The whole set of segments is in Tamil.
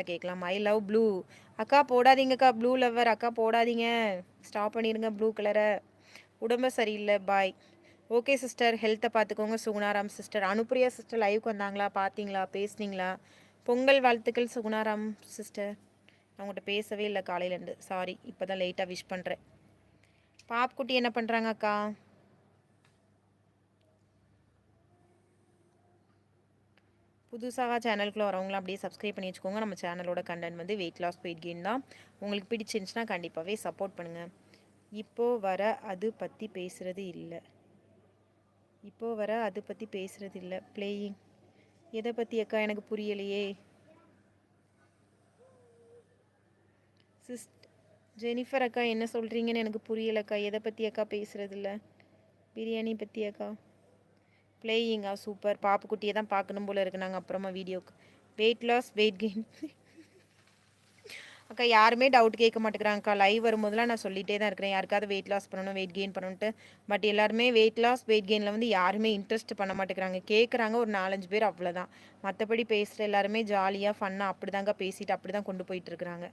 சேனலில் கேட்கலாம். ஐ லவ் ப்ளூ அக்கா போடாதீங்கக்கா. ப்ளூ லவ்வர் அக்கா போடாதீங்க. ஸ்டாப் பண்ணிடுங்க ப்ளூ கலரை உடம்பு சரியில்லை. பாய் ஓகே சிஸ்டர் ஹெல்த்தை பார்த்துக்கோங்க சுகுணாராம் சிஸ்டர் அனுப்பிரியா சிஸ்டர் லைவுக்கு வந்தாங்களா? பார்த்தீங்களா பேசுனீங்களா? பொங்கல் வாழ்த்துக்கள் சுகுணாராம் சிஸ்டர் நான் உங்கள்கிட்ட பேசவே இல்லை காலையிலேருந்து. சாரி இப்போ தான் லேட்டாக விஷ் பண்ணுறேன் பாப்குட்டி என்ன பண்ணுறாங்க அக்கா? புதுசாக சேனலுக்குள்ளே வரவங்களாம் அப்படியே சப்ஸ்கிரைப் பண்ணி வச்சுக்கோங்க. நம்ம சேனலோட கண்டென்ட் வந்து வெயிட் லாஸ் வெயிட் கெயின் தான். உங்களுக்கு பிடிச்சிருந்துச்சுன்னா கண்டிப்பாகவே சப்போர்ட் பண்ணுங்கள் இப்போது வர அது பற்றி பேசுகிறது இல்லை. இப்போது வர அது பற்றி பேசுகிறது இல்லை. பிளேயிங் எதை பற்றி அக்கா? எனக்கு புரியலையே. சிஸ் ஜெனிஃபர் அக்கா என்ன சொல்கிறீங்கன்னு எனக்கு புரியலக்கா. எதை பற்றி அக்கா பேசுகிறது இல்லை? பிரியாணி பற்றி அக்கா. பிளேயிங்கா சூப்பர் பாப்புக்குட்டியை தான் பார்க்கணும் போல இருக்கு நாங்கள் அப்புறமா வீடியோக்கு. வெயிட் லாஸ் வெயிட் கெயின் அக்கா யாருமே டவுட் கேட்க மாட்டேங்கிறாங்கக்கா லைவ் வரும்போதெல்லாம் நான் சொல்லிகிட்டே தான் இருக்கிறேன். யாருக்காவது வெயிட் லாஸ் பண்ணணும் வெயிட் கெயின் பண்ணணுன்ட்டு பட் எல்லாருமே வெயிட் லாஸ் வெயிட் கெயினில் வந்து யாருமே இன்ட்ரெஸ்ட் பண்ண மாட்டேங்கிறாங்க. கேட்குறாங்க ஒரு நாலஞ்சு பேர் அவ்வளோதான் மற்றபடி பேசுகிற எல்லாருமே ஜாலியாக ஃபன்னாக அப்படி தாங்க பேசிட்டு அப்படி தான் கொண்டு போயிட்டுருக்குறாங்க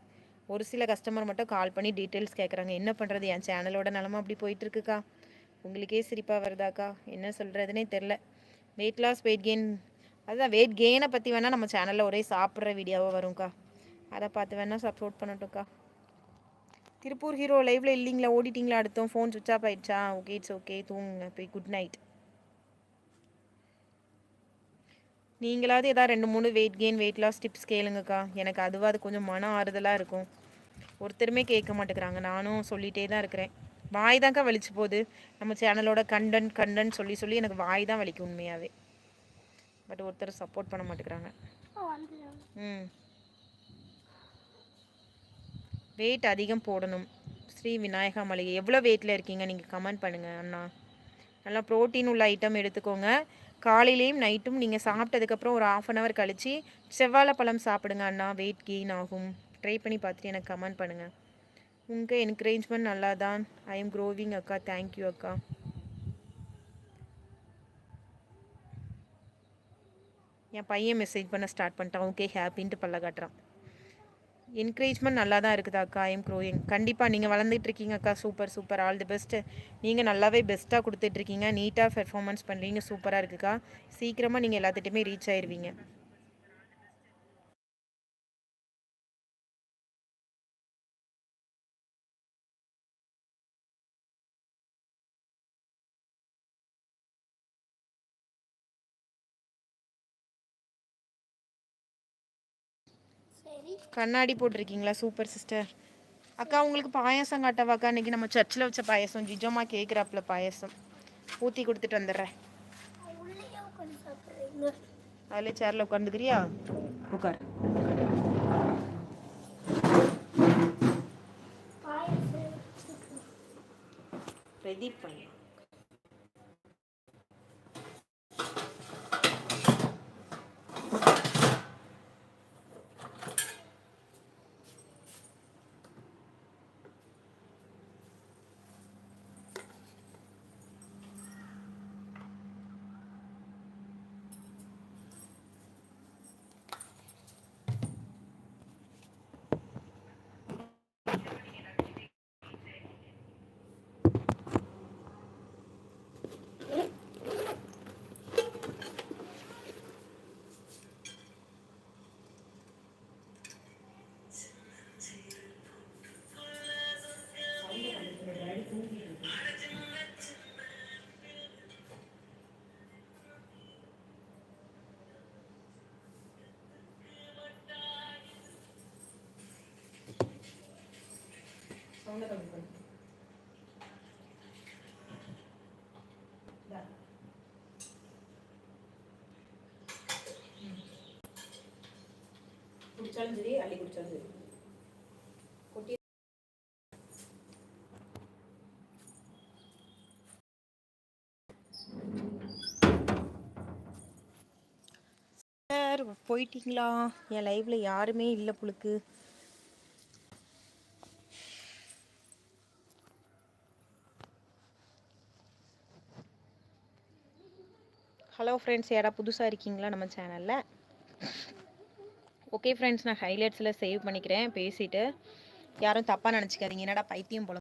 ஒரு சில கஸ்டமர் மட்டும் கால் பண்ணி டீட்டெயில்ஸ் கேட்குறாங்க என்ன பண்ணுறது என் சேனலோட நிலமை அப்படி போயிட்டுருக்குக்கா உங்களுக்கே சிரிப்பாக வருதாக்கா? என்ன சொல்கிறதுனே தெரில. வெயிட் லாஸ் வெயிட் கெயின் அதுதான் வெயிட் கெயினை பற்றி வேணால் நம்ம சேனலில் ஒரே சாப்பிட்ற வீடியோவாக வரும்க்கா. அதை பார்த்து வேணால் சப்போர்ட் பண்ணட்டும்க்கா. திருப்பூர் ஹீரோ லைவ்ல இல்லைங்களா? ஓடிட்டிங்களா அடுத்தோம்? ஃபோன் சுவிச் ஆஃப் ஆயிடுச்சா? ஓகே இட்ஸ் ஓகே தூங்குங்க. போய் குட் நைட் நீங்களாவது ஏதாவது ரெண்டு மூணு weight gain weight loss tips கேளுங்கக்கா. எனக்கு அதுவாது கொஞ்சம் மன ஆறுதலாக இருக்கும். ஒருத்தருமே கேட்க மாட்டேங்கிறாங்க. நானும் சொல்லிகிட்டே தான் இருக்கிறேன். வாய் தான்க்கா வலிச்சு போகுது. நம்ம சேனலோட கண்டன் கண்டன் சொல்லி சொல்லி எனக்கு வாய் தான் வலிக்கும் உண்மையாகவே பட் ஒருத்தர் சப்போர்ட் பண்ண மாட்டேங்கிறாங்க. ம். வெயிட் அதிகம் போடணும். ஸ்ரீ விநாயகா மளிகை. எவ்வளோ வெயிட்டில் இருக்கீங்க? நீங்கள் கமெண்ட் பண்ணுங்கள் அண்ணா. நல்லா ப்ரோட்டீன் உள்ள ஐட்டம் எடுத்துக்கோங்க. காலையிலையும் நைட்டும் நீங்கள் சாப்பிட்டதுக்கப்புறம் ஒரு ஆஃப் அன் ஹவர் கழித்து செவ்வாழைப்பழம் சாப்பிடுங்க அண்ணா. வெயிட் கெயின் ஆகும். ட்ரை பண்ணி பார்த்துட்டு எனக்கு கமெண்ட் பண்ணுங்கள் உங்கள் என்கரேஜ்மெண்ட் நல்லா தான் ஐ எம் க்ரோவிங் அக்கா தேங்க்யூ அக்கா. என் பையன் மெசேஜ் பண்ண ஸ்டார்ட் பண்ணிட்டான். ஓகே ஹாப்பின்ட்டு பல்ல காட்டுறான். என்கரேஜ்மெண்ட் நல்லா தான் இருக்குதா அக்கா? ஐ எம் க்ரோயிங் கண்டிப்பாக நீங்கள் வளர்ந்துட்டு இருக்கீங்க அக்கா. Super super all the best நீங்கள் நல்லாவே பெஸ்ட்டாக கொடுத்துட்ருக்கீங்க நீட்டாக பெர்ஃபார்மன்ஸ் பண்ணுறீங்க சூப்பராக இருக்குக்கா சீக்கிரமாக நீங்கள் எல்லாத்துட்டையுமே ரீச் ஆயிடுவீங்க கண்ணாடி போட்டிருக்கீங்களா சூப்பர் சிஸ்டர் அக்கா உங்களுக்கு பாயாசம் காட்டவாக்கா? இன்னைக்கு நம்ம சர்ச்சில் வச்ச பாயாசம் ஜிஜோமா கேட்குறாப்புல பாயாசம். ஊற்றி கொடுத்துட்டு வந்துடுறேன். அதில் சேரில் உட்காந்துக்கிறியா? உட்கார். பிரதீப் பையன். குடிச்சாலும் சரி அள்ளி குடிச்சாலும் சரி கொட்டி போயிட்டீங்களா என் லைவ்ல யாருமே இல்லை புழுக்கு ஹலோ ஃப்ரெண்ட்ஸ் யாரா புதுசாக இருக்கீங்களா நம்ம சேனலில் ஓகே ஃப்ரெண்ட்ஸ் நான் ஹைலைட்ஸில் சேவ் பண்ணிக்கிறேன் பேசிவிட்டு யாரும் தப்பாக நினச்சிக்காதீங்க என்னடா பைத்தியம் போல